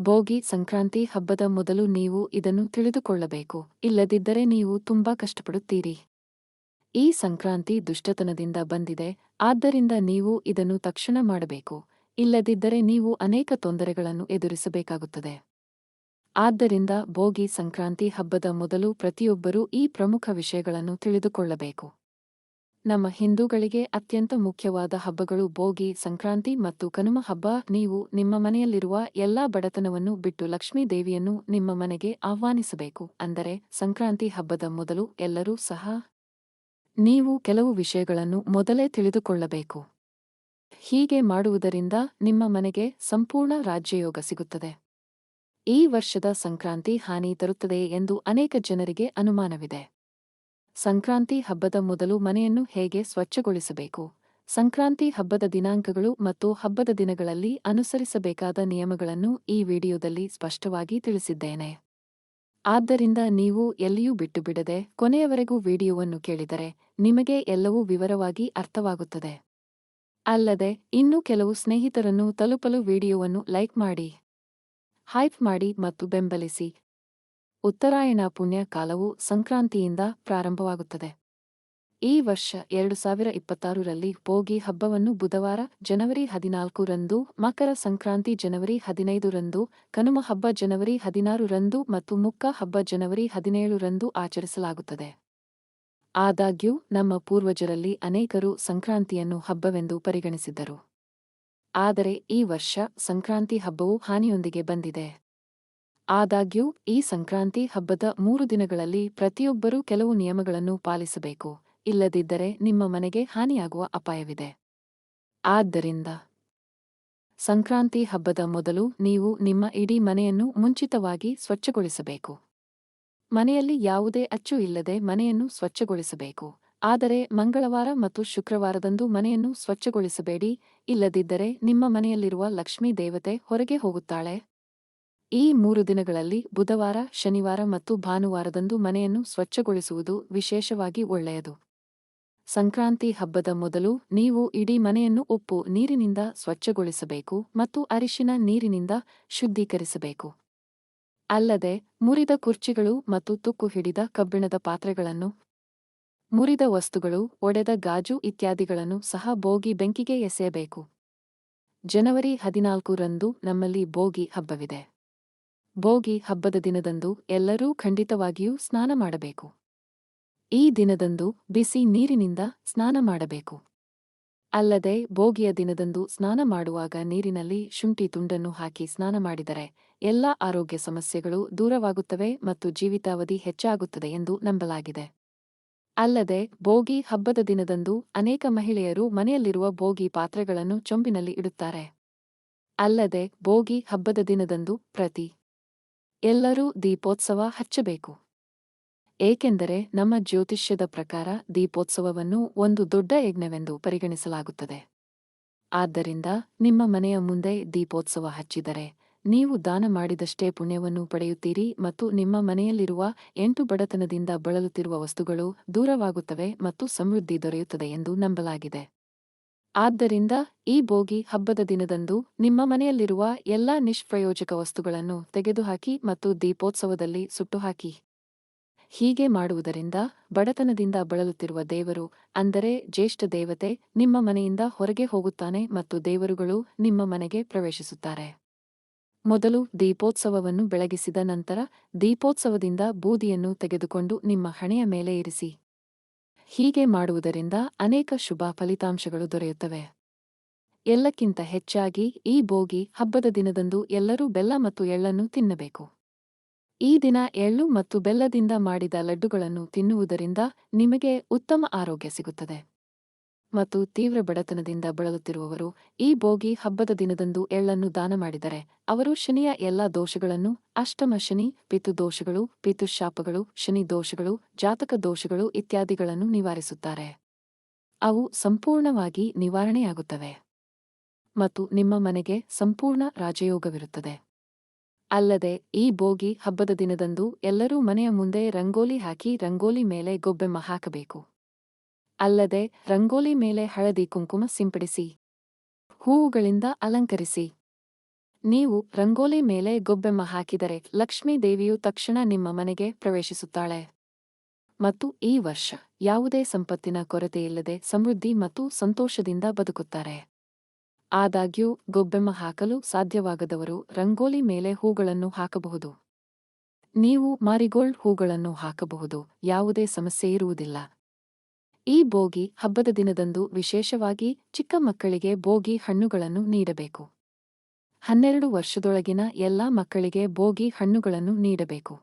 ಭೋಗಿ ಸಂಕ್ರಾಂತಿ ಹಬ್ಬದ ಮೊದಲು ನೀವು ಇದನ್ನು ತಿಳಿದುಕೊಳ್ಳಬೇಕು, ಇಲ್ಲದಿದ್ದರೆ ನೀವು ತುಂಬಾ ಕಷ್ಟಪಡುತ್ತೀರಿ. ಈ ಸಂಕ್ರಾಂತಿ ದುಷ್ಟತನದಿಂದ ಬಂದಿದೆ, ಆದ್ದರಿಂದ ನೀವು ಇದನ್ನು ತಕ್ಷಣ ಮಾಡಬೇಕು, ಇಲ್ಲದಿದ್ದರೆ ನೀವು ಅನೇಕ ತೊಂದರೆಗಳನ್ನು ಎದುರಿಸಬೇಕಾಗುತ್ತದೆ. ಆದ್ದರಿಂದ ಭೋಗಿ ಸಂಕ್ರಾಂತಿ ಹಬ್ಬದ ಮೊದಲು ಪ್ರತಿಯೊಬ್ಬರೂ ಈ ಪ್ರಮುಖ ವಿಷಯಗಳನ್ನು ತಿಳಿದುಕೊಳ್ಳಬೇಕು. ನಮ್ಮ ಹಿಂದೂಗಳಿಗೆ ಅತ್ಯಂತ ಮುಖ್ಯವಾದ ಹಬ್ಬಗಳು ಭೋಗಿ, ಸಂಕ್ರಾಂತಿ ಮತ್ತು ಕನುಮ ಹಬ್ಬ. ನೀವು ನಿಮ್ಮ ಮನೆಯಲ್ಲಿರುವ ಎಲ್ಲಾ ಬಡತನವನ್ನು ಬಿಟ್ಟು ಲಕ್ಷ್ಮೀ ದೇವಿಯನ್ನು ನಿಮ್ಮ ಮನೆಗೆ ಆಹ್ವಾನಿಸಬೇಕು. ಅಂದರೆ ಸಂಕ್ರಾಂತಿ ಹಬ್ಬದ ಮೊದಲು ಎಲ್ಲರೂ ಸಹ ನೀವು ಕೆಲವು ವಿಷಯಗಳನ್ನು ಮೊದಲೇ ತಿಳಿದುಕೊಳ್ಳಬೇಕು. ಹೀಗೆ ಮಾಡುವುದರಿಂದ ನಿಮ್ಮ ಮನೆಗೆ ಸಂಪೂರ್ಣ ರಾಜ್ಯಯೋಗ ಸಿಗುತ್ತದೆ. ಈ ವರ್ಷದ ಸಂಕ್ರಾಂತಿ ಹಾನಿ ತರುತ್ತದೆ ಎಂದು ಅನೇಕ ಜನರಿಗೆ ಅನುಮಾನವಿದೆ. ಸಂಕ್ರಾಂತಿ ಹಬ್ಬದ ಮೊದಲು ಮನೆಯನ್ನು ಹೇಗೆ ಸ್ವಚ್ಛಗೊಳಿಸಬೇಕು? ಸಂಕ್ರಾಂತಿ ಹಬ್ಬದ ದಿನಾಂಕಗಳು ಮತ್ತು ಹಬ್ಬದ ದಿನಗಳಲ್ಲಿ ಅನುಸರಿಸಬೇಕಾದ ನಿಯಮಗಳನ್ನು ಈ ವಿಡಿಯೋದಲ್ಲಿ ಸ್ಪಷ್ಟವಾಗಿ ತಿಳಿಸಿದ್ದೇನೆ. ಆದ್ದರಿಂದ ನೀವು ಎಲ್ಲಿಯೂ ಬಿಟ್ಟುಬಿಡದೆ ಕೊನೆಯವರೆಗೂ ವಿಡಿಯೋವನ್ನು ಕೇಳಿದರೆ ನಿಮಗೆ ಎಲ್ಲವೂ ವಿವರವಾಗಿ ಅರ್ಥವಾಗುತ್ತದೆ. ಅಲ್ಲದೆ, ಇನ್ನೂ ಕೆಲವು ಸ್ನೇಹಿತರನ್ನು ತಲುಪಲು ವಿಡಿಯೋವನ್ನು ಲೈಕ್ ಮಾಡಿ, ಹೈಪ್ ಮಾಡಿ ಮತ್ತು ಬೆಂಬಲಿಸಿ. ಉತ್ತರಾಯಣ ಪುಣ್ಯ ಕಾಲವು ಸಂಕ್ರಾಂತಿಯಿಂದ ಪ್ರಾರಂಭವಾಗುತ್ತದೆ. ಈ ವರ್ಷ ಎರಡು ಸಾವಿರ ಇಪ್ಪತ್ತಾರರಲ್ಲಿ ಭೋಗಿ ಹಬ್ಬವನ್ನು ಬುಧವಾರ ಜನವರಿ ಹದಿನಾಲ್ಕು ರಂದು, ಮಕರ ಸಂಕ್ರಾಂತಿ ಜನವರಿ ಹದಿನೈದು ರಂದು, ಕನುಮ ಹಬ್ಬ ಜನವರಿ ಹದಿನಾರು ರಂದು ಮತ್ತು ಮುಕ್ಕ ಹಬ್ಬ ಜನವರಿ ಹದಿನೇಳು ರಂದು ಆಚರಿಸಲಾಗುತ್ತದೆ. ಆದಾಗ್ಯೂ, ನಮ್ಮ ಪೂರ್ವಜರಲ್ಲಿ ಅನೇಕರು ಸಂಕ್ರಾಂತಿಯನ್ನು ಹಬ್ಬವೆಂದು ಪರಿಗಣಿಸಿದ್ದರು. ಆದರೆ ಈ ವರ್ಷ ಸಂಕ್ರಾಂತಿ ಹಬ್ಬವು ಹಾನಿಯೊಂದಿಗೆ ಬಂದಿದೆ. ಆದಾಗ್ಯೂ, ಈ ಸಂಕ್ರಾಂತಿ ಹಬ್ಬದ ಮೂರು ದಿನಗಳಲ್ಲಿ ಪ್ರತಿಯೊಬ್ಬರೂ ಕೆಲವು ನಿಯಮಗಳನ್ನು ಪಾಲಿಸಬೇಕು. ಇಲ್ಲದಿದ್ದರೆ ನಿಮ್ಮ ಮನೆಗೆ ಹಾನಿಯಾಗುವ ಅಪಾಯವಿದೆ. ಆದ್ದರಿಂದ ಸಂಕ್ರಾಂತಿ ಹಬ್ಬದ ಮೊದಲು ನೀವು ನಿಮ್ಮ ಇಡೀ ಮನೆಯನ್ನು ಮುಂಚಿತವಾಗಿ ಸ್ವಚ್ಛಗೊಳಿಸಬೇಕು. ಮನೆಯಲ್ಲಿ ಯಾವುದೇ ಅಚ್ಚು ಇಲ್ಲದೆ ಮನೆಯನ್ನು ಸ್ವಚ್ಛಗೊಳಿಸಬೇಕು. ಆದರೆ ಮಂಗಳವಾರ ಮತ್ತು ಶುಕ್ರವಾರದಂದು ಮನೆಯನ್ನು ಸ್ವಚ್ಛಗೊಳಿಸಬೇಡಿ. ಇಲ್ಲದಿದ್ದರೆ ನಿಮ್ಮ ಮನೆಯಲ್ಲಿರುವ ಲಕ್ಷ್ಮೀ ದೇವತೆ ಹೊರಗೆ ಹೋಗುತ್ತಾಳೆ. ಈ ಮೂರು ದಿನಗಳಲ್ಲಿ ಬುಧವಾರ, ಶನಿವಾರ ಮತ್ತು ಭಾನುವಾರದಂದು ಮನೆಯನ್ನು ಸ್ವಚ್ಛಗೊಳಿಸುವುದು ವಿಶೇಷವಾಗಿ ಒಳ್ಳೆಯದು. ಸಂಕ್ರಾಂತಿ ಹಬ್ಬದ ಮೊದಲು ನೀವು ಇಡೀ ಮನೆಯನ್ನು ಉಪ್ಪು ನೀರಿನಿಂದ ಸ್ವಚ್ಛಗೊಳಿಸಬೇಕು ಮತ್ತು ಅರಿಶಿನ ನೀರಿನಿಂದ ಶುದ್ಧೀಕರಿಸಬೇಕು. ಅಲ್ಲದೆ, ಮುರಿದ ಕುರ್ಚಿಗಳು ಮತ್ತು ತುಕ್ಕು ಹಿಡಿದ ಕಬ್ಬಿಣದ ಪಾತ್ರೆಗಳನ್ನು, ಮುರಿದ ವಸ್ತುಗಳು, ಒಡೆದ ಗಾಜು ಇತ್ಯಾದಿಗಳನ್ನು ಸಹ ಬೋಗಿ ಬೆಂಕಿಗೆ ಎಸೆಯಬೇಕು. ಜನವರಿ ಹದಿನಾಲ್ಕು ರಂದು ನಮ್ಮಲ್ಲಿ ಬೋಗಿ ಹಬ್ಬವಿದೆ. ಬೋಗಿ ಹಬ್ಬದ ದಿನದಂದು ಎಲ್ಲರೂ ಖಂಡಿತವಾಗಿಯೂ ಸ್ನಾನ ಮಾಡಬೇಕು. ಈ ದಿನದಂದು ಬಿಸಿ ನೀರಿನಿಂದ ಸ್ನಾನ ಮಾಡಬೇಕು. ಅಲ್ಲದೆ ಬೋಗಿಯ ದಿನದಂದು ಸ್ನಾನ ಮಾಡುವಾಗ ನೀರಿನಲ್ಲಿ ಶುಂಠಿ ತುಂಡನ್ನು ಹಾಕಿ ಸ್ನಾನ ಮಾಡಿದರೆ ಎಲ್ಲಾ ಆರೋಗ್ಯ ಸಮಸ್ಯೆಗಳು ದೂರವಾಗುತ್ತವೆ ಮತ್ತು ಜೀವಿತಾವಧಿ ಹೆಚ್ಚಾಗುತ್ತದೆ ಎಂದು ನಂಬಲಾಗಿದೆ. ಅಲ್ಲದೆ ಬೋಗಿ ಹಬ್ಬದ ದಿನದಂದು ಅನೇಕ ಮಹಿಳೆಯರು ಮನೆಯಲ್ಲಿರುವ ಭೋಗಿ ಪಾತ್ರೆಗಳನ್ನು ಚೊಂಬಿನಲ್ಲಿ ಇಡುತ್ತಾರೆ. ಅಲ್ಲದೆ ಬೋಗಿ ಹಬ್ಬದ ದಿನದಂದು ಪ್ರತಿ ಎಲ್ಲರೂ ದೀಪೋತ್ಸವ ಹಚ್ಚಬೇಕು. ಏಕೆಂದರೆ ನಮ್ಮ ಜ್ಯೋತಿಷ್ಯದ ಪ್ರಕಾರ ದೀಪೋತ್ಸವವನ್ನು ಒಂದು ದೊಡ್ಡ ಯಜ್ಞವೆಂದು ಪರಿಗಣಿಸಲಾಗುತ್ತದೆ. ಆದ್ದರಿಂದ ನಿಮ್ಮ ಮನೆಯ ಮುಂದೆ ದೀಪೋತ್ಸವ ಹಚ್ಚಿದರೆ ನೀವು ದಾನ ಮಾಡಿದಷ್ಟೇ ಪುಣ್ಯವನ್ನು ಪಡೆಯುತ್ತೀರಿ ಮತ್ತು ನಿಮ್ಮ ಮನೆಯಲ್ಲಿರುವ ಎಂಟು ಬಡತನದಿಂದ ಬಳಲುತ್ತಿರುವ ವಸ್ತುಗಳು ದೂರವಾಗುತ್ತವೆ ಮತ್ತು ಸಮೃದ್ಧಿ ದೊರೆಯುತ್ತದೆ ಎಂದು ನಂಬಲಾಗಿದೆ. ಆದ್ದರಿಂದ ಈ ಬೋಗಿ ಹಬ್ಬದ ದಿನದಂದು ನಿಮ್ಮ ಮನೆಯಲ್ಲಿರುವ ಎಲ್ಲಾ ನಿಷ್ಪ್ರಯೋಜಕ ವಸ್ತುಗಳನ್ನು ತೆಗೆದುಹಾಕಿ ಮತ್ತು ದೀಪೋತ್ಸವದಲ್ಲಿ ಸುಟ್ಟುಹಾಕಿ. ಹೀಗೆ ಮಾಡುವುದರಿಂದ ಬಡತನದಿಂದ ಬಳಲುತ್ತಿರುವ ದೇವರು, ಅಂದರೆ ಜ್ಯೇಷ್ಠ ದೇವತೆ, ನಿಮ್ಮ ಮನೆಯಿಂದ ಹೊರಗೆ ಹೋಗುತ್ತಾನೆ ಮತ್ತು ದೇವರುಗಳು ನಿಮ್ಮ ಮನೆಗೆ ಪ್ರವೇಶಿಸುತ್ತಾರೆ. ಮೊದಲು ದೀಪೋತ್ಸವವನ್ನು ಬೆಳಗಿಸಿದ ನಂತರ ದೀಪೋತ್ಸವದಿಂದ ಬೂದಿಯನ್ನು ತೆಗೆದುಕೊಂಡು ನಿಮ್ಮ ಹಣೆಯ ಮೇಲೆ ಇರಿಸಿ. ಹೀಗೆ ಮಾಡುವುದರಿಂದ ಅನೇಕ ಶುಭ ಫಲಿತಾಂಶಗಳು ದೊರೆಯುತ್ತವೆ. ಎಲ್ಲಕ್ಕಿಂತ ಹೆಚ್ಚಾಗಿ ಈ ಬೋಗಿ ಹಬ್ಬದ ದಿನದಂದು ಎಲ್ಲರೂ ಬೆಲ್ಲ ಮತ್ತು ಎಳ್ಳನ್ನು ತಿನ್ನಬೇಕು. ಈ ದಿನ ಎಳ್ಳು ಮತ್ತು ಬೆಲ್ಲದಿಂದ ಮಾಡಿದ ಲಡ್ಡುಗಳನ್ನು ತಿನ್ನುವುದರಿಂದ ನಿಮಗೆ ಉತ್ತಮ ಆರೋಗ್ಯ ಸಿಗುತ್ತದೆ. ಮತ್ತು ತೀವ್ರ ಬಡತನದಿಂದ ಬಳಲುತ್ತಿರುವವರು ಈ ಬೋಗಿ ಹಬ್ಬದ ದಿನದಂದು ಎಳ್ಳನ್ನು ದಾನ ಮಾಡಿದರೆ ಅವರು ಶನಿಯ ಎಲ್ಲಾ ದೋಷಗಳನ್ನು ಅಷ್ಟಮ ಶನಿ, ಪಿತು ದೋಷಗಳು ಪಿತುಶಾಪಗಳು ಶನಿ ದೋಷಗಳು, ಜಾತಕ ದೋಷಗಳು ಇತ್ಯಾದಿಗಳನ್ನು ನಿವಾರಿಸುತ್ತಾರೆ. ಅವು ಸಂಪೂರ್ಣವಾಗಿ ನಿವಾರಣೆಯಾಗುತ್ತವೆ ಮತ್ತು ನಿಮ್ಮ ಮನೆಗೆ ಸಂಪೂರ್ಣ ರಾಜಯೋಗವಿರುತ್ತದೆ. ಅಲ್ಲದೆ ಈ ಬೋಗಿ ಹಬ್ಬದ ದಿನದಂದು ಎಲ್ಲರೂ ಮನೆಯ ಮುಂದೆ ರಂಗೋಲಿ ಹಾಕಿ ರಂಗೋಲಿ ಮೇಲೆ ಗೊಬ್ಬೆಮ್ಮ ಹಾಕಬೇಕು. ಅಲ್ಲದೆ ರಂಗೋಲಿ ಮೇಲೆ ಹಳದಿ ಕುಂಕುಮ ಸಿಂಪಡಿಸಿ. ಹೂವುಗಳಿಂದ ಅಲಂಕರಿಸಿ. ನೀವು ರಂಗೋಲಿ ಮೇಲೆ ಗೊಬ್ಬೆಮ್ಮ ಹಾಕಿದರೆ ಲಕ್ಷ್ಮೀ ದೇವಿಯು ತಕ್ಷಣ ನಿಮ್ಮ ಮನೆಗೆ ಪ್ರವೇಶಿಸುತ್ತಾಳೆ. ಮತ್ತು ಈ ವರ್ಷ ಯಾವುದೇ ಸಂಪತ್ತಿನ ಕೊರತೆಯಿಲ್ಲದೆ ಸಮೃದ್ಧಿ ಮತ್ತು ಸಂತೋಷದಿಂದ ಬದುಕುತ್ತಾರೆ. ಆದಾಗ್ಯೂ ಗೊಬ್ಬೆಮ್ಮ ಹಾಕಲು ಸಾಧ್ಯವಾಗದವರು ರಂಗೋಲಿ ಮೇಲೆ ಹೂಗಳನ್ನು ಹಾಕಬಹುದು. ನೀವು ಮಾರಿಗೋಲ್ಡ್ ಹೂಗಳನ್ನು ಹಾಕಬಹುದು, ಯಾವುದೇ ಸಮಸ್ಯೆ ಇರುವುದಿಲ್ಲ. ಈ ಬೋಗಿ ಹಬ್ಬದ ದಿನದಂದು ವಿಶೇಷವಾಗಿ ಚಿಕ್ಕ ಮಕ್ಕಳಿಗೆ ಬೋಗಿ ಹಣ್ಣುಗಳನ್ನು ನೀಡಬೇಕು. ಹನ್ನೆರಡು ವರ್ಷದೊಳಗಿನ ಎಲ್ಲಾ ಮಕ್ಕಳಿಗೆ ಬೋಗಿ ಹಣ್ಣುಗಳನ್ನು ನೀಡಬೇಕು.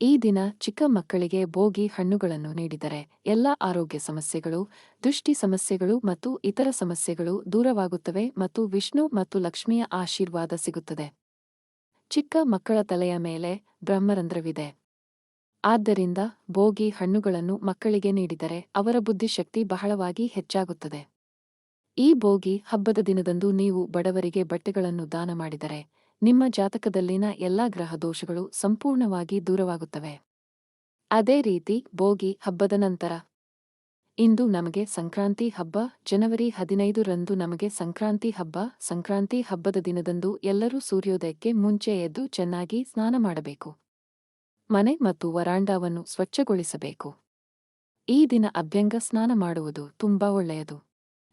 ಈ ದಿನ ಚಿಕ್ಕ ಮಕ್ಕಳಿಗೆ ಬೋಗಿ ಹಣ್ಣುಗಳನ್ನು ನೀಡಿದರೆ ಎಲ್ಲ ಆರೋಗ್ಯ ಸಮಸ್ಯೆಗಳು, ದೃಷ್ಟಿ ಸಮಸ್ಯೆಗಳು ಮತ್ತು ಇತರ ಸಮಸ್ಯೆಗಳು ದೂರವಾಗುತ್ತವೆ ಮತ್ತು ವಿಷ್ಣು ಮತ್ತು ಲಕ್ಷ್ಮಿಯ ಆಶೀರ್ವಾದ ಸಿಗುತ್ತದೆ. ಚಿಕ್ಕ ಮಕ್ಕಳ ತಲೆಯ ಮೇಲೆ ಬ್ರಹ್ಮರಂಧ್ರವಿದೆ. ಆದ್ದರಿಂದ ಬೋಗಿ ಹಣ್ಣುಗಳನ್ನು ಮಕ್ಕಳಿಗೆ ನೀಡಿದರೆ ಅವರ ಬುದ್ಧಿಶಕ್ತಿ ಬಹಳವಾಗಿ ಹೆಚ್ಚಾಗುತ್ತದೆ. ಈ ಬೋಗಿ ಹಬ್ಬದ ದಿನದಂದು ನೀವು ಬಡವರಿಗೆ ಬಟ್ಟೆಗಳನ್ನು ದಾನ ಮಾಡಿದರೆ ನಿಮ್ಮ ಜಾತಕದಲ್ಲಿನ ಎಲ್ಲಾ ಗ್ರಹ ದೋಷಗಳು ಸಂಪೂರ್ಣವಾಗಿ ದೂರವಾಗುತ್ತವೆ. ಅದೇ ರೀತಿ ಬೋಗಿ ಹಬ್ಬದ ನಂತರ ಇಂದು ನಮಗೆ ಸಂಕ್ರಾಂತಿ ಹಬ್ಬ, ಜನವರಿ ಹದಿನೈದು ರಂದು ನಮಗೆ ಸಂಕ್ರಾಂತಿ ಹಬ್ಬ, ಸಂಕ್ರಾಂತಿ ಹಬ್ಬದ ದಿನದಂದು ಎಲ್ಲರೂ ಸೂರ್ಯೋದಯಕ್ಕೆ ಮುಂಚೆ ಎದ್ದು ಚೆನ್ನಾಗಿ ಸ್ನಾನ ಮಾಡಬೇಕು. ಮನೆ ಮತ್ತು ವರಾಂಡಾವನ್ನು ಸ್ವಚ್ಛಗೊಳಿಸಬೇಕು. ಈ ದಿನ ಅಭ್ಯಂಗ ಸ್ನಾನ ಮಾಡುವುದು ತುಂಬಾ ಒಳ್ಳೆಯದು.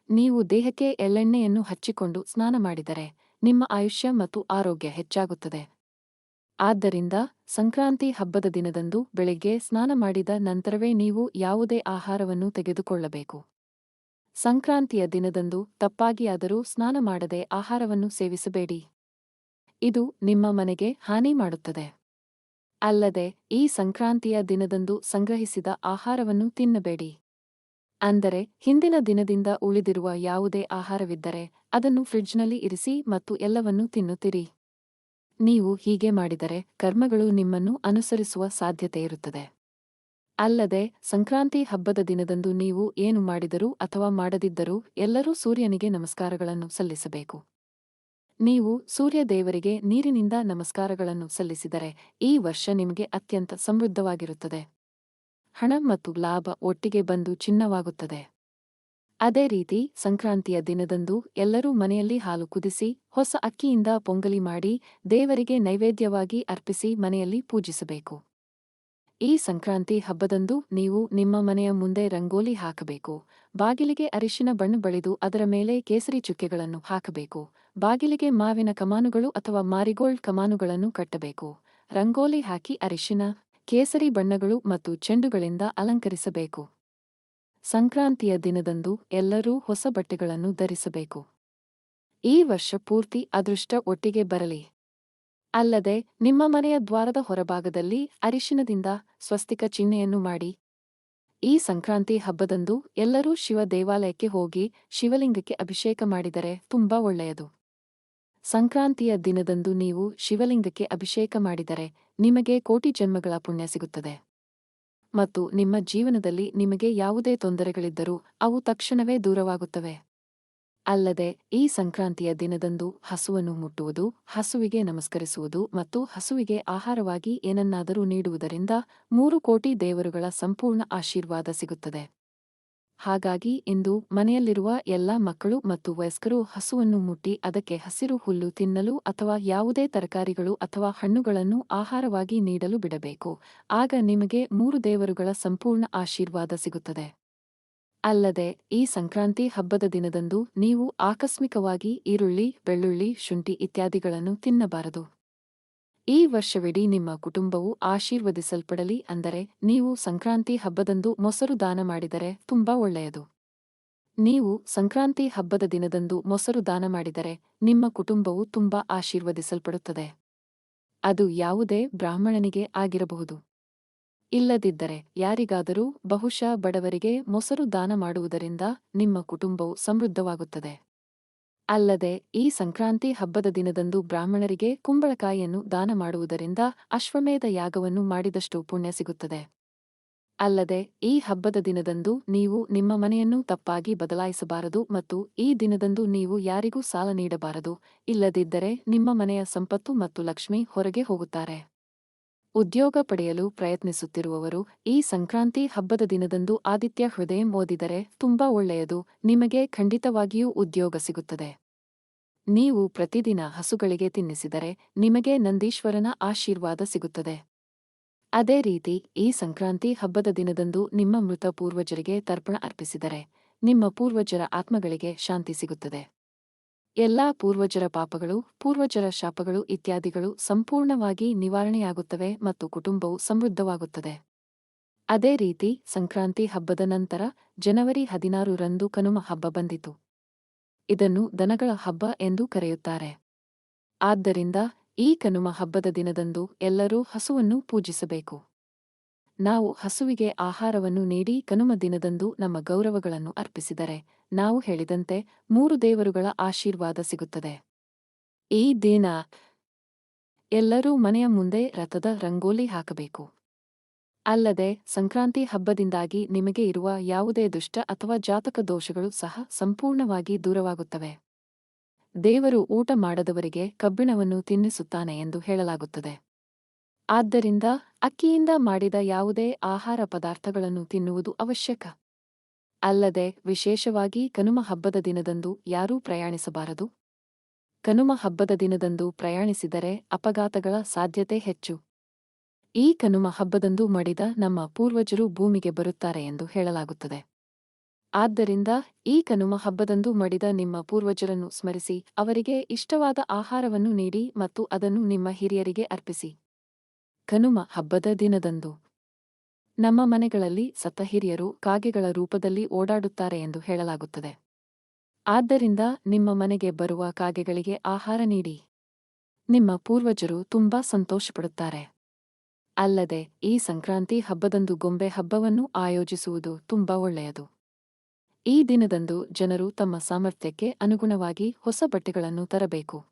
ನೀವು ದೇಹಕ್ಕೆ ಎಳ್ಳೆಣ್ಣೆಯನ್ನು ಹಚ್ಚಿಕೊಂಡು ಸ್ನಾನ ಮಾಡಿದರೆ ನಿಮ್ಮ ಆಯುಷ್ಯ ಮತ್ತು ಆರೋಗ್ಯ ಹೆಚ್ಚಾಗುತ್ತದೆ. ಆದ್ದರಿಂದ ಸಂಕ್ರಾಂತಿ ಹಬ್ಬದ ದಿನದಂದು ಬೆಳಿಗ್ಗೆ ಸ್ನಾನ ಮಾಡಿದ ನಂತರವೇ ನೀವು ಯಾವುದೇ ಆಹಾರವನ್ನು ತೆಗೆದುಕೊಳ್ಳಬೇಕು. ಸಂಕ್ರಾಂತಿಯ ದಿನದಂದು ತಪ್ಪಾಗಿಯಾದರೂ ಸ್ನಾನ ಮಾಡದೆ ಆಹಾರವನ್ನು ಸೇವಿಸಬೇಡಿ. ಇದು ನಿಮ್ಮ ಮನೆಗೆ ಹಾನಿ ಮಾಡುತ್ತದೆ. ಅಲ್ಲದೆ ಈ ಸಂಕ್ರಾಂತಿಯ ದಿನದಂದು ಸಂಗ್ರಹಿಸಿದ ಆಹಾರವನ್ನು ತಿನ್ನಬೇಡಿ. ಅಂದರೆ ಹಿಂದಿನ ದಿನದಿಂದ ಉಳಿದಿರುವ ಯಾವುದೇ ಆಹಾರವಿದ್ದರೆ ಅದನ್ನು ಫ್ರಿಡ್ಜ್ನಲ್ಲಿ ಇರಿಸಿ ಮತ್ತು ಎಲ್ಲವನ್ನೂ ತಿನ್ನುತ್ತಿರಿ. ನೀವು ಹೀಗೆ ಮಾಡಿದರೆ ಕರ್ಮಗಳು ನಿಮ್ಮನ್ನು ಅನುಸರಿಸುವ ಸಾಧ್ಯತೆಯಿರುತ್ತದೆ ಅಲ್ಲದೆ ಸಂಕ್ರಾಂತಿ ಹಬ್ಬದ ದಿನದಂದು ನೀವು ಏನು ಮಾಡಿದರೂ ಅಥವಾ ಮಾಡದಿದ್ದರೂ ಎಲ್ಲರೂ ಸೂರ್ಯನಿಗೆ ನಮಸ್ಕಾರಗಳನ್ನು ಸಲ್ಲಿಸಬೇಕು. ನೀವು ಸೂರ್ಯ ದೇವರಿಗೆ ನೀರಿನಿಂದ ನಮಸ್ಕಾರಗಳನ್ನು ಸಲ್ಲಿಸಿದರೆ ಈ ವರ್ಷ ನಿಮಗೆ ಅತ್ಯಂತ ಸಮೃದ್ಧವಾಗಿರುತ್ತದೆ. ಹಣ ಮತ್ತು ಲಾಭ ಒಟ್ಟಿಗೆ ಬಂದು ಚಿನ್ನವಾಗುತ್ತದೆ. ಅದೇ ರೀತಿ ಸಂಕ್ರಾಂತಿಯ ದಿನದಂದು ಎಲ್ಲರೂ ಮನೆಯಲ್ಲಿ ಹಾಲು ಕುದಿಸಿ, ಹೊಸ ಅಕ್ಕಿಯಿಂದ ಪೊಂಗಲಿ ಮಾಡಿ, ದೇವರಿಗೆ ನೈವೇದ್ಯವಾಗಿ ಅರ್ಪಿಸಿ ಮನೆಯಲ್ಲಿ ಪೂಜಿಸಬೇಕು. ಈ ಸಂಕ್ರಾಂತಿ ಹಬ್ಬದಂದು ನೀವು ನಿಮ್ಮ ಮನೆಯ ಮುಂದೆ ರಂಗೋಲಿ ಹಾಕಬೇಕು. ಬಾಗಿಲಿಗೆ ಅರಿಶಿನ ಬಣ್ಣ ಬಳಿದು ಅದರ ಮೇಲೆ ಕೇಸರಿ ಚುಕ್ಕೆಗಳನ್ನು ಹಾಕಬೇಕು. ಬಾಗಿಲಿಗೆ ಮಾವಿನ ಕಮಾನುಗಳು ಅಥವಾ ಮಾರಿಗೋಲ್ಡ್ ಕಮಾನುಗಳನ್ನು ಕಟ್ಟಬೇಕು. ರಂಗೋಲಿ ಹಾಕಿ ಅರಿಶಿನ, ಕೇಸರಿ ಬಣ್ಣಗಳು ಮತ್ತು ಚೆಂಡುಗಳಿಂದ ಅಲಂಕರಿಸಬೇಕು. ಸಂಕ್ರಾಂತಿಯ ದಿನದಂದು ಎಲ್ಲರೂ ಹೊಸ ಬಟ್ಟೆಗಳನ್ನು ಧರಿಸಬೇಕು. ಈ ವರ್ಷ ಪೂರ್ತಿ ಅದೃಷ್ಟ ಒಟ್ಟಿಗೆ ಬರಲಿ. ಅಲ್ಲದೆ, ನಿಮ್ಮ ಮನೆಯ ದ್ವಾರದ ಹೊರಭಾಗದಲ್ಲಿ ಅರಿಶಿನದಿಂದ ಸ್ವಸ್ತಿಕ ಚಿಹ್ನೆಯನ್ನು ಮಾಡಿ. ಈ ಸಂಕ್ರಾಂತಿ ಹಬ್ಬದಂದು ಎಲ್ಲರೂ ಶಿವ ದೇವಾಲಯಕ್ಕೆ ಹೋಗಿ ಶಿವಲಿಂಗಕ್ಕೆ ಅಭಿಷೇಕ ಮಾಡಿದರೆ ತುಂಬಾ ಒಳ್ಳೆಯದು. ಸಂಕ್ರಾಂತಿಯ ದಿನದಂದು ನೀವು ಶಿವಲಿಂಗಕ್ಕೆ ಅಭಿಷೇಕ ಮಾಡಿದರೆ ನಿಮಗೆ ಕೋಟಿ ಜನ್ಮಗಳ ಪುಣ್ಯ ಸಿಗುತ್ತದೆ. ಮತ್ತು ನಿಮ್ಮ ಜೀವನದಲ್ಲಿ ನಿಮಗೆ ಯಾವುದೇ ತೊಂದರೆಗಳಿದ್ದರೂ ಅವು ತಕ್ಷಣವೇ ದೂರವಾಗುತ್ತವೆ. ಅಲ್ಲದೆ, ಈ ಸಂಕ್ರಾಂತಿಯ ದಿನದಂದು ಹಸುವನ್ನು ಮುಟ್ಟುವುದು, ಹಸುವಿಗೆ ನಮಸ್ಕರಿಸುವುದು ಮತ್ತು ಹಸುವಿಗೆ ಆಹಾರವಾಗಿ ಏನನ್ನಾದರೂ ನೀಡುವುದರಿಂದ ಮೂರು ಕೋಟಿ ದೇವರುಗಳ ಸಂಪೂರ್ಣ ಆಶೀರ್ವಾದ ಸಿಗುತ್ತದೆ. ಹಾಗಾಗಿ ಇಂದು ಮನೆಯಲ್ಲಿರುವ ಎಲ್ಲ ಮಕ್ಕಳು ಮತ್ತು ವಯಸ್ಕರು ಹಸುವನ್ನು ಮುಟ್ಟಿ ಅದಕ್ಕೆ ಹಸಿರು ಹುಲ್ಲು ತಿನ್ನಲು ಅಥವಾ ಯಾವುದೇ ತರಕಾರಿಗಳು ಅಥವಾ ಹಣ್ಣುಗಳನ್ನು ಆಹಾರವಾಗಿ ನೀಡಲು ಬಿಡಬೇಕು. ಆಗ ನಿಮಗೆ ಮೂರು ದೇವರುಗಳ ಸಂಪೂರ್ಣ ಆಶೀರ್ವಾದ ಸಿಗುತ್ತದೆ. ಅಲ್ಲದೆ, ಈ ಸಂಕ್ರಾಂತಿ ಹಬ್ಬದ ದಿನದಂದು ನೀವು ಆಕಸ್ಮಿಕವಾಗಿ ಈರುಳ್ಳಿ, ಬೆಳ್ಳುಳ್ಳಿ, ಶುಂಠಿ ಇತ್ಯಾದಿಗಳನ್ನು ತಿನ್ನಬಾರದು. ಈ ವರ್ಷವಿಡೀ ನಿಮ್ಮ ಕುಟುಂಬವು ಆಶೀರ್ವದಿಸಲ್ಪಡಲಿ ಅಂದರೆ ನೀವು ಸಂಕ್ರಾಂತಿ ಹಬ್ಬದಂದು ಮೊಸರು ದಾನ ಮಾಡಿದರೆ ತುಂಬಾ ಒಳ್ಳೆಯದು. ನೀವು ಸಂಕ್ರಾಂತಿ ಹಬ್ಬದ ದಿನದಂದು ಮೊಸರು ದಾನ ಮಾಡಿದರೆ ನಿಮ್ಮ ಕುಟುಂಬವು ತುಂಬಾ ಆಶೀರ್ವದಿಸಲ್ಪಡುತ್ತದೆ. ಅದು ಯಾವುದೇ ಬ್ರಾಹ್ಮಣನಿಗೆ ಆಗಿರಬಹುದು. ಇಲ್ಲದಿದ್ದರೆ ಯಾರಿಗಾದರೂ ಬಹುಶಃ ಬಡವರಿಗೆ ಮೊಸರು ದಾನ ಮಾಡುವುದರಿಂದ ನಿಮ್ಮ ಕುಟುಂಬವು ಸಮೃದ್ಧವಾಗುತ್ತದೆ. ಅಲ್ಲದೆ, ಈ ಸಂಕ್ರಾಂತಿ ಹಬ್ಬದ ದಿನದಂದು ಬ್ರಾಹ್ಮಣರಿಗೆ ಕುಂಬಳಕಾಯಿಯನ್ನು ದಾನ ಮಾಡುವುದರಿಂದ ಅಶ್ವಮೇಧ ಯಾಗವನ್ನು ಮಾಡಿದಷ್ಟು ಪುಣ್ಯ ಸಿಗುತ್ತದೆ. ಅಲ್ಲದೆ, ಈ ಹಬ್ಬದ ದಿನದಂದು ನೀವು ನಿಮ್ಮ ಮನೆಯನ್ನು ತಪ್ಪಾಗಿ ಬದಲಾಯಿಸಬಾರದು ಮತ್ತು ಈ ದಿನದಂದು ನೀವು ಯಾರಿಗೂ ಸಾಲ ನೀಡಬಾರದು, ಇಲ್ಲದಿದ್ದರೆ ನಿಮ್ಮ ಮನೆಯ ಸಂಪತ್ತು ಮತ್ತು ಲಕ್ಷ್ಮಿ ಹೊರಗೆ ಹೋಗುತ್ತಾರೆ. ಉದ್ಯೋಗ ಪಡೆಯಲು ಪ್ರಯತ್ನಿಸುತ್ತಿರುವವರು ಈ ಸಂಕ್ರಾಂತಿ ಹಬ್ಬದ ದಿನದಂದು ಆದಿತ್ಯ ಹೃದಯ ಓದಿದರೆ ತುಂಬಾ ಒಳ್ಳೆಯದು, ನಿಮಗೆ ಖಂಡಿತವಾಗಿಯೂ ಉದ್ಯೋಗ ಸಿಗುತ್ತದೆ. ನೀವು ಪ್ರತಿದಿನ ಹಸುಗಳಿಗೆ ತಿನ್ನಿಸಿದರೆ ನಿಮಗೆ ನಂದೀಶ್ವರನ ಆಶೀರ್ವಾದ ಸಿಗುತ್ತದೆ. ಅದೇ ರೀತಿ ಈ ಸಂಕ್ರಾಂತಿ ಹಬ್ಬದ ದಿನದಂದು ನಿಮ್ಮ ಮೃತ ಪೂರ್ವಜರಿಗೆ ತರ್ಪಣ ಅರ್ಪಿಸಿದರೆ ನಿಮ್ಮ ಪೂರ್ವಜರ ಆತ್ಮಗಳಿಗೆ ಶಾಂತಿ ಸಿಗುತ್ತದೆ. ಎಲ್ಲಾ ಪೂರ್ವಜರ ಪಾಪಗಳು, ಪೂರ್ವಜರ ಶಾಪಗಳು ಇತ್ಯಾದಿಗಳು ಸಂಪೂರ್ಣವಾಗಿ ನಿವಾರಣೆಯಾಗುತ್ತವೆ ಮತ್ತು ಕುಟುಂಬವು ಸಮೃದ್ಧವಾಗುತ್ತದೆ. ಅದೇ ರೀತಿ ಸಂಕ್ರಾಂತಿ ಹಬ್ಬದ ನಂತರ ಜನವರಿ ಹದಿನಾರು ರಂದು ಕನುಮ ಹಬ್ಬ ಬಂದಿತು. ಇದನ್ನು ದನಗಳ ಹಬ್ಬ ಎಂದು ಕರೆಯುತ್ತಾರೆ. ಆದ್ದರಿಂದ ಈ ಕನುಮ ಹಬ್ಬದ ದಿನದಂದು ಎಲ್ಲರೂ ಹಸುವನ್ನು ಪೂಜಿಸಬೇಕು. ನಾವು ಹಸುವಿಗೆ ಆಹಾರವನ್ನು ನೀಡಿ ಕನುಮ ದಿನದಂದು ನಮ್ಮ ಗೌರವಗಳನ್ನು ಅರ್ಪಿಸಿದರೆ ನಾವು ಹೇಳಿದಂತೆ ಮೂರು ದೇವರುಗಳ ಆಶೀರ್ವಾದ ಸಿಗುತ್ತದೆ. ಈ ದಿನ ಎಲ್ಲರೂ ಮನೆಯ ಮುಂದೆ ರಥದ ರಂಗೋಲಿ ಹಾಕಬೇಕು. ಅಲ್ಲದೆ ಸಂಕ್ರಾಂತಿ ಹಬ್ಬದಿಂದಾಗಿ ನಿಮಗೆ ಇರುವ ಯಾವುದೇ ದುಷ್ಟ ಅಥವಾ ಜಾತಕ ದೋಷಗಳು ಸಹ ಸಂಪೂರ್ಣವಾಗಿ ದೂರವಾಗುತ್ತವೆ. ದೇವರು ಊಟ ಮಾಡದವರಿಗೆ ಕಬ್ಬಿಣವನ್ನು ತಿನ್ನಿಸುತ್ತಾನೆ ಎಂದು ಹೇಳಲಾಗುತ್ತದೆ. ಆದ್ದರಿಂದ ಅಕ್ಕಿಯಿಂದ ಮಾಡಿದ ಯಾವುದೇ ಆಹಾರ ಪದಾರ್ಥಗಳನ್ನು ತಿನ್ನುವುದು ಅವಶ್ಯಕ. ಅಲ್ಲದೆ ವಿಶೇಷವಾಗಿ ಕನುಮ ಹಬ್ಬದ ದಿನದಂದು ಯಾರೂ ಪ್ರಯಾಣಿಸಬಾರದು. ಕನುಮ ಹಬ್ಬದ ದಿನದಂದು ಪ್ರಯಾಣಿಸಿದರೆ ಅಪಘಾತಗಳ ಸಾಧ್ಯತೆ ಹೆಚ್ಚು. ಈ ಕನುಮ ಹಬ್ಬದಂದು ಮಡಿದ ನಮ್ಮ ಪೂರ್ವಜರು ಭೂಮಿಗೆ ಬರುತ್ತಾರೆ ಎಂದು ಹೇಳಲಾಗುತ್ತದೆ. ಆದ್ದರಿಂದ ಈ ಕನುಮ ಹಬ್ಬದಂದು ಮಡಿದ ನಿಮ್ಮ ಪೂರ್ವಜರನ್ನು ಸ್ಮರಿಸಿ, ಅವರಿಗೆ ಇಷ್ಟವಾದ ಆಹಾರವನ್ನು ನೀಡಿ ಮತ್ತು ಅದನ್ನು ನಿಮ್ಮ ಹಿರಿಯರಿಗೆ ಅರ್ಪಿಸಿ. ಕನುಮ ಹಬ್ಬದ ದಿನದಂದು. ನಮ್ಮ ಮನೆಗಳಲ್ಲಿ ಸತ್ತ ಹಿರಿಯರು ಕಾಗೆಗಳ ರೂಪದಲ್ಲಿ ಓಡಾಡುತ್ತಾರೆ ಎಂದು ಹೇಳಲಾಗುತ್ತದೆ. ಆದ್ದರಿಂದ ನಿಮ್ಮ ಮನೆಗೆ ಬರುವ ಕಾಗೆಗಳಿಗೆ ಆಹಾರ ನೀಡಿ. ನಿಮ್ಮ ಪೂರ್ವಜರು ತುಂಬಾ ಸಂತೋಷಪಡುತ್ತಾರೆ. ಅಲ್ಲದೆ ಈ ಸಂಕ್ರಾಂತಿ ಹಬ್ಬದಂದು ಗೊಂಬೆ ಹಬ್ಬವನ್ನು ಆಯೋಜಿಸುವುದು ತುಂಬಾ ಒಳ್ಳೆಯದು. ಈ ದಿನದಂದು ಜನರು ತಮ್ಮ ಸಾಮರ್ಥ್ಯಕ್ಕೆ ಅನುಗುಣವಾಗಿ ಹೊಸ ಬಟ್ಟೆಗಳನ್ನು ತರಬೇಕು.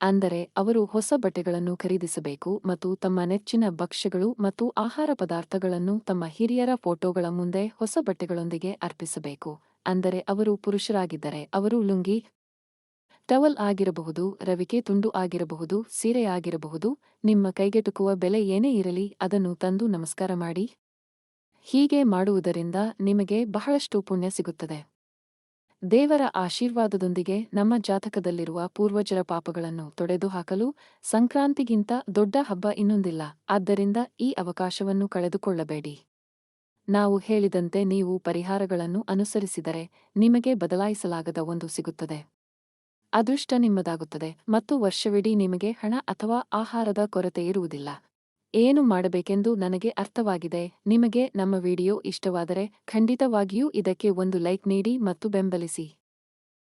ಅಂದರೆ ಅವರು ಹೊಸ ಬಟ್ಟೆಗಳನ್ನು ಖರೀದಿಸಬೇಕು ಮತ್ತು ತಮ್ಮ ನೆಚ್ಚಿನ ಭಕ್ಷ್ಯಗಳು ಮತ್ತು ಆಹಾರ ಪದಾರ್ಥಗಳನ್ನು ತಮ್ಮ ಹಿರಿಯರ ಫೋಟೋಗಳ ಮುಂದೆ ಹೊಸ ಬಟ್ಟೆಗಳೊಂದಿಗೆ ಅರ್ಪಿಸಬೇಕು. ಅಂದರೆ ಅವರು ಪುರುಷರಾಗಿದ್ದರೆ ಅವರು ಲುಂಗಿ, ಟವಲ್ ಆಗಿರಬಹುದು, ರವಿಕೆ ತುಂಡು ಆಗಿರಬಹುದು ಸೀರೆಯಾಗಿರಬಹುದು ನಿಮ್ಮ ಕೈಗೆಟುಕುವ ಬೆಲೆ ಏನೇ ಇರಲಿ ಅದನ್ನು ತಂದು ನಮಸ್ಕಾರ ಮಾಡಿ. ಹೀಗೆ ಮಾಡುವುದರಿಂದ ನಿಮಗೆ ಬಹಳಷ್ಟು ಪುಣ್ಯ ಸಿಗುತ್ತದೆ. ದೇವರ ಆಶೀರ್ವಾದದೊಂದಿಗೆ ನಮ್ಮ ಜಾತಕದಲ್ಲಿರುವ ಪೂರ್ವಜರ ಪಾಪಗಳನ್ನು ತೊಡೆದುಹಾಕಲು ಸಂಕ್ರಾಂತಿಗಿಂತ ದೊಡ್ಡ ಹಬ್ಬ ಇನ್ನೊಂದಿಲ್ಲ. ಆದ್ದರಿಂದ ಈ ಅವಕಾಶವನ್ನು ಕಳೆದುಕೊಳ್ಳಬೇಡಿ. ನಾವು ಹೇಳಿದಂತೆ ನೀವು ಪರಿಹಾರಗಳನ್ನು ಅನುಸರಿಸಿದರೆ ನಿಮಗೆ ಬದಲಾಯಿಸಲಾಗದ ಒಂದು ಸಿಗುತ್ತದೆ. ಅದೃಷ್ಟ ನಿಮ್ಮದಾಗುತ್ತದೆ ಮತ್ತು ವರ್ಷವಿಡೀ ನಿಮಗೆ ಹಣ ಅಥವಾ ಆಹಾರದ ಕೊರತೆ ಇರುವುದಿಲ್ಲ. ಏನು ಮಾಡಬೇಕೆಂದು ನನಗೆ ಅರ್ಥವಾಗಿದೆ. ನಿಮಗೆ ನಮ್ಮ ವಿಡಿಯೋ ಇಷ್ಟವಾದರೆ ಖಂಡಿತವಾಗಿಯೂ ಇದಕ್ಕೆ ಒಂದು ಲೈಕ್ ನೀಡಿ ಮತ್ತು ಬೆಂಬಲಿಸಿ.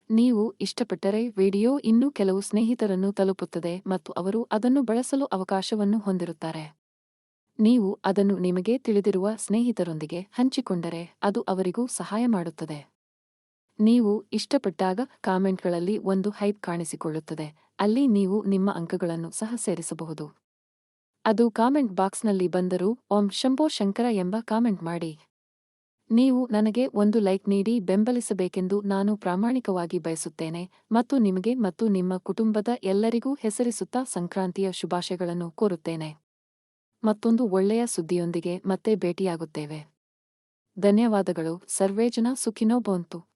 ನೀವು ಇಷ್ಟಪಟ್ಟರೆ ವಿಡಿಯೋ ಇನ್ನೂ ಕೆಲವು ಸ್ನೇಹಿತರನ್ನು ತಲುಪುತ್ತದೆ ಮತ್ತು ಅವರು ಅದನ್ನು ಬಳಸಲು ಅವಕಾಶವನ್ನು ಹೊಂದಿರುತ್ತಾರೆ. ನೀವು ಅದನ್ನು ನಿಮಗೆ ತಿಳಿದಿರುವ ಸ್ನೇಹಿತರೊಂದಿಗೆ ಹಂಚಿಕೊಂಡರೆ ಅದು ಅವರಿಗೂ ಸಹಾಯ ಮಾಡುತ್ತದೆ. ನೀವು ಇಷ್ಟಪಟ್ಟಾಗ ಕಾಮೆಂಟ್ಗಳಲ್ಲಿ ಒಂದು ಹೈಪ್ ಕಾಣಿಸಿಕೊಳ್ಳುತ್ತದೆ. ಅಲ್ಲಿ ನೀವು ನಿಮ್ಮ ಅಂಕಗಳನ್ನು ಸಹ ಸೇರಿಸಬಹುದು. ಅದು ಕಾಮೆಂಟ್ ಬಾಕ್ಸ್ನಲ್ಲಿ ಬಂದರೂ, ಓಂ ಶಂಭೋ ಶಂಕರ ಎಂಬ ಕಾಮೆಂಟ್ ಮಾಡಿ. ನೀವು ನನಗೆ ಒಂದು ಲೈಕ್ ನೀಡಿ ಬೆಂಬಲಿಸಬೇಕೆಂದು ನಾನು ಪ್ರಾಮಾಣಿಕವಾಗಿ ಬಯಸುತ್ತೇನೆ ಮತ್ತು ನಿಮಗೆ ಮತ್ತು ನಿಮ್ಮ ಕುಟುಂಬದ ಎಲ್ಲರಿಗೂ ಹೆಸರಿಸುತ್ತಾ ಸಂಕ್ರಾಂತಿಯ ಶುಭಾಶಯಗಳನ್ನು ಕೋರುತ್ತೇನೆ. ಮತ್ತೊಂದು ಒಳ್ಳೆಯ ಸುದ್ದಿಯೊಂದಿಗೆ ಮತ್ತೆ ಭೇಟಿಯಾಗುತ್ತೇವೆ. ಧನ್ಯವಾದಗಳು. ಸರ್ವೇಜನ ಸುಖಿನೋ ಬಂತು